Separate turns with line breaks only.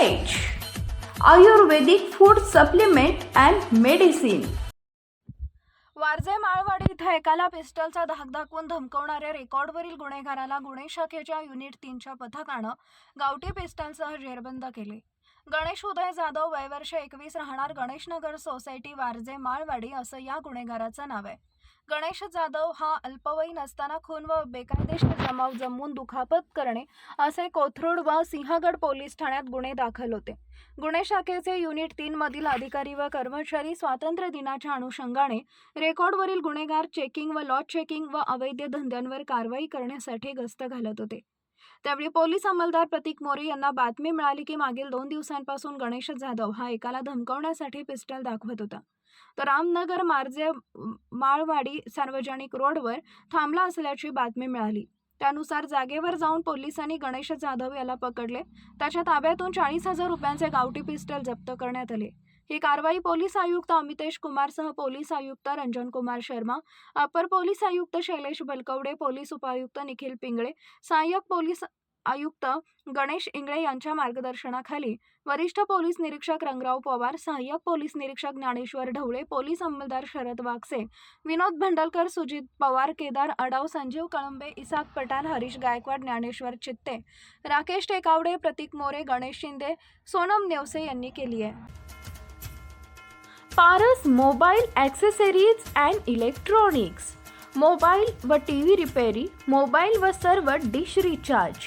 Ayurvedic food supplement and medicine
Warje Malwadi इथं एकाला पिस्टलचा धाक दाखवून धमकवणाऱ्या रेकॉर्डवरील गुन्हेगाराला गुन्हे शाखेच्या युनिट तीनच्या पथकानं गावठी पिस्टलसह जेरबंद केले. गणेश उदय जाधव वयवर्ष एकवीस राहणार गणेशनगर सोसायटी वारजे माळवाडी असं या गुन्हेगाराचं नाव आहे. गणेश जाधव हा अल्पवयीन असताना खून व बेकायदेशीर जमाव जमवून दुखापत करणे असे कोथरूड व सिंहगड पोलीस ठाण्यात गुन्हे दाखल होते. गुन्हे शाखेचे युनिट तीन मधील अधिकारी व कर्मचारी स्वातंत्र्य दिनाच्या अनुषंगाने रेकॉर्डवरील गुन्हेगार चेकिंग व लॉट चेकिंग व अवैध धंद्यांवर कारवाई करण्यासाठी गस्त घालत होते. त्यावेळी पोलीस अंमलदार प्रतीक मोरे यांना बातमी मिळाली की मागील दोन दिवसांपासून गणेश जाधव हा एकाला धमकवण्यासाठी पिस्टल दाखवत होता. तो रामनगर मार्जे माळवाडी सार्वजनिक रोडवर थांबला असल्याची बातमी मिळाली. त्यानुसार जागेवर जाऊन पोलिसांनी गणेश जाधव याला पकडले. त्याच्या ताब्यातून चाळीस हजार रुपयांचे गावठी पिस्टल जप्त करण्यात आले. ही कारवाई पोलीस आयुक्त अमितेश कुमारसह पोलीस आयुक्त रंजन कुमार शर्मा अपर पोलीस आयुक्त शैलेश बलकवडे पोलीस उपायुक्त निखिल पिंगळे सहाय्यक पोलीस आयुक्त गणेश इंगळे यांच्या मार्गदर्शनाखाली वरिष्ठ पोलीस निरीक्षक रंगराव पवार सहाय्यक पोलीस निरीक्षक ज्ञानेश्वर ढवळे पोलीस अंमलदार शरद वागसे विनोद भंडलकर सुजित पवार केदार अडाव संजीव कळंबे इसाक पठाण हरीश गायकवाड ज्ञानेश्वर चित्ते राकेश टेकावडे प्रतीक मोरे गणेश शिंदे सोनम नेवसे यांनी केली आहे.
Paras mobile accessories and electronics mobile व टी व्ही रिपेरी मोबाईल व सर्व डिश रिचार्ज.